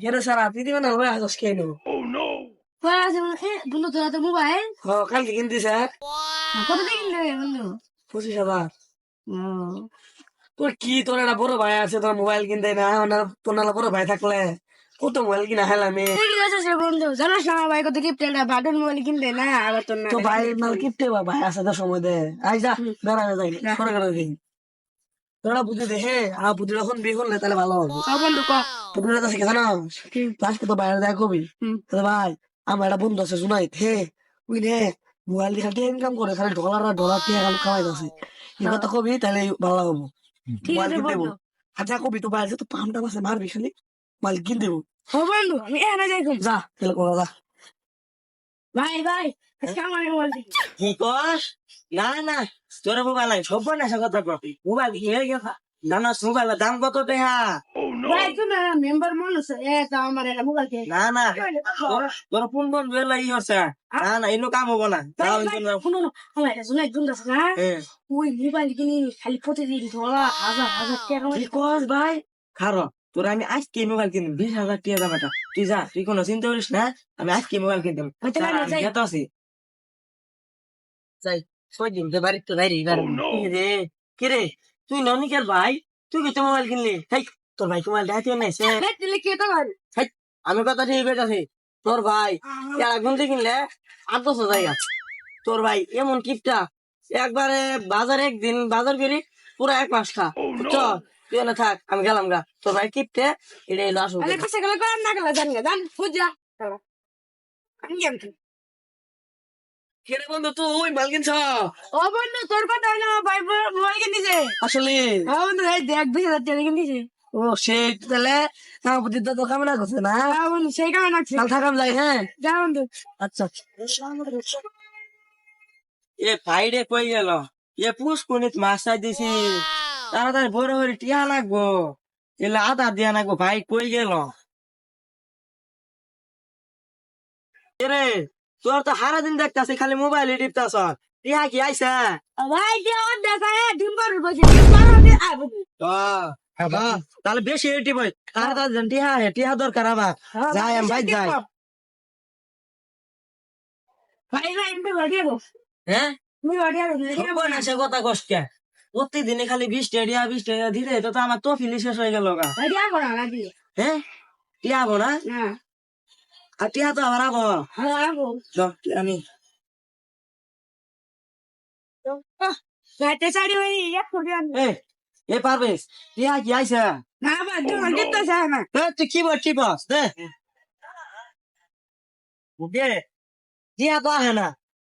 গেরে সারা পৃথিবী না ভাই আজকে কেন বন্ধু তোরা তো মোবাইল হ কালকে কিনতে স্যার কত দিয়ে কিনলে বন্ধু পঁচিশ হাজার তোর কি তোর একটা বড় ভাই আছে তোর মোবাইল কিনতে না না তোর নালা বড় ভাই থাকলে কত মোবাইল কিনা হেলাম বন্ধু জানাস না ভাই কত গিফট একটা বাটন মোবাইল কিনতে না আবার তোর তো ভাই নাল কিপটে ভাই আছে তো সময় দে আই যা বেড়ানো যাই করে করে দেখি তোরা বুঝে দে হে আ বুঝে যখন বিয়ে করলে তাহলে ভালো হবে। ও বন্ধু ক? তো তো শিখে জানো আজকে তো বাইরে দেখা কবি হুম। তো ভাই আমার একটা বন্ধু আছে জুনাইত হে ওই রে মোবাইল দিয়ে খালি ইনকাম করে খালি ডলার আর ডলার দিয়ে খালি কামাই আছে এই কথা কবি তাহলে ভালো হব। ঠিক মোবাইল কিনতে আচ্ছা কবি তো বাইরে তো পামটা আছে মারবি খালি। মোবাইল কিনতে দেবো ও বন্ধু আমি এখানে যাই ঘুম যা তাহলে কোনো যা। ভাই ভাই কি কস? না না তোর মোবাইল সব না কথা মোবাইল কি হয়ে জানাস মোবাইলের দাম কত টাকা ভাই তুমি মেম্বার মানুষ এ তো আমার একটা মোবাইল কে না না তোর তোর ফোন বন বেলা হচ্ছে। না না এনো কাম হব না। ওই মোবাইল কিনে খালি প্রতিদিন ধরা হাজার হাজার টাকা কস ভাই? খারো তোর আমি আজকে মোবাইল কিনতাম বিশ হাজার টাকা দাম তুই যা তুই কোনো চিন্তা করিস না আমি আজকে মোবাইল কিনতাম আছি। যাই দিন তো বাড়ির তো বাইরে রে কি রে? তুই ননিকের ভাই? তুই কি মোবাইল কিনলি? হেই তোর ভাই মোবাইল দেখাতে কে তো আমি কথা ঠিক তোর ভাই কিনলে আট বছর জায়গা তোর ভাই এমন কিপটা। একবারে বাজার একদিন বাজার করি পুরো এক মাস খা। চল তুই এনে থাক আমি গেলাম গা। তোর ভাই কিপটে এটা এলো কর না গেলে জান গা জান বুঝা আমি গেম কেরে বন্ধু তুই মাল কিনছ ও বন্ধু তোর কথা হইল ভাই মোবাইল কিনে দিছে। আসলে? ও বন্ধু এই দেখ বিশ হাজার টাকা কিনে দিছে। ও সেই তাহলে বুদ্ধি তো কামনা করছে না? বন্ধু সেই কারণে আছে কাল থাকাম যাই হ্যাঁ? যা বন্ধু। আচ্ছা। এ ভাইরে কই গেল? এ পুষ কোনিত মাছ চাই দিছি। তাড়াতাড়ি বড় করে টিয়া লাগবো। এলে আধা দিয়া লাগবো ভাই কই গেল? এরে তোর তো হারা দিন দেখতাছি খালি মোবাইলে টিপতাছ। টিয়া কি আইসা ভাই যে ওর দেখা ডিম পার বসে হ্যাঁ, তাহলে বেশি এটি বই তাড়াতাড়ি যান টিয়া হে টিয়া দরকার আমার যাই আমি ভাই যাই হ্যাঁ প্রতিদিনে খালি বিশ টেডিয়া বিশ টেডিয়া ধীরে তো আমার তো ফিলি শেষ হয়ে গেল দি হ্যাঁ টিয়া আবো না না আর টিয়া তো আবার আবো হ্যাঁ গো চল, আমি গাইতে চাড়ি ওই এক কোটি আন এ এ পারবেশ টিয়া কি আইসা না বা দুটো দিতে চায় না এ তুই কি বল কি বস দে। দে। টিয়া তো আহে না।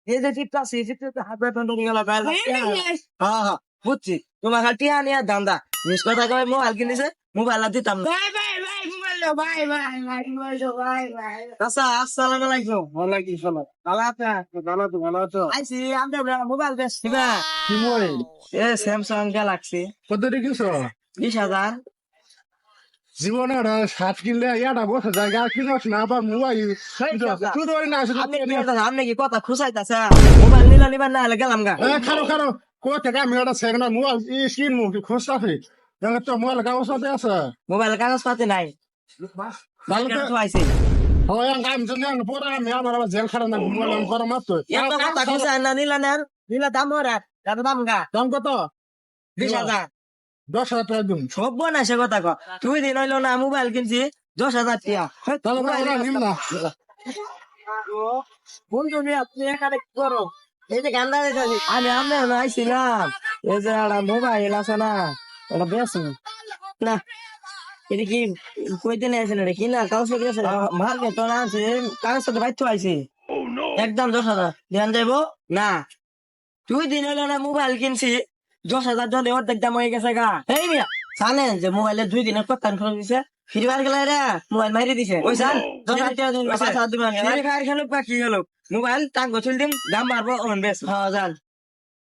এই যে টিপটা সে টিপটা তো হাত বেতন ধরে গেল বাইল হ্যাঁ হ্যাঁ বুঝছি তোমার খালি টিয়া নিয়ে দাম দা। মিস কথা কয় মোবাইল কিনেছে মোবাইল দিতাম না বাই বাই মোবাইল আচ্ছা আসসালামু আলাইকুম। ওয়ালাইকুম ভালো আছে ভালো ভালো আছো? আমরা বেচছি। বা কি মোবাইল এ স্যামসাং গ্যালাক্সি কত কিনছো? বিশ হাজার। জীবনে একটা শার্ট কিনলে ইয়াটা বসে জায়গা কিনোস না আবার মোবাইল শুধু ওই না আপনি কি কথা- কি মোবাইল নিলা নিবার না হলে গেলাম গা। এ, খারো খারো। কো থেকে আমি একটা সেকেন্ড মোবাইল কি খোঁজ তো মোবাইল কাগজ সাথে আছে। মোবাইল কাগজ পাতি নাই। হাজার দশ হাজার টাকা দিন সব না সে কথা ক তুই দিন হইল না মোবাইল কিনছি দশ হাজার বন্ধু আপনি এখানে কি করো এই যে গান্দা আমি আমি আইছিলাম এই যে একটা মোবাইল আছে না এটা বেশ না এটা কি কইতে নিয়ে আসেন এটা কি না কাগজ পত্র আছে? মার্কেট তো না আছে কাগজ পত্র বাইর আইছি একদম দশ হাজার। ধ্যান যাইবো? না। তুই দিন হলো না মোবাইল কিনছি। দশ হাজার জলে অর্ধেক দাম হয়ে গেছে গা। এই মিয়া জানেন যে মোবাইলে দুই দিনের কথা খরচ দিছে ফ্রি ফায়ার গেলে রে মোবাইল মারি দিছে। ওই জান দশ হাজার দিন দিবেন ফ্রি ফায়ার খেলুক বা কি খেলুক মোবাইল টাঙ্গ চুল দিম দাম বাড়বো অন বেশ। হ্যাঁ জান।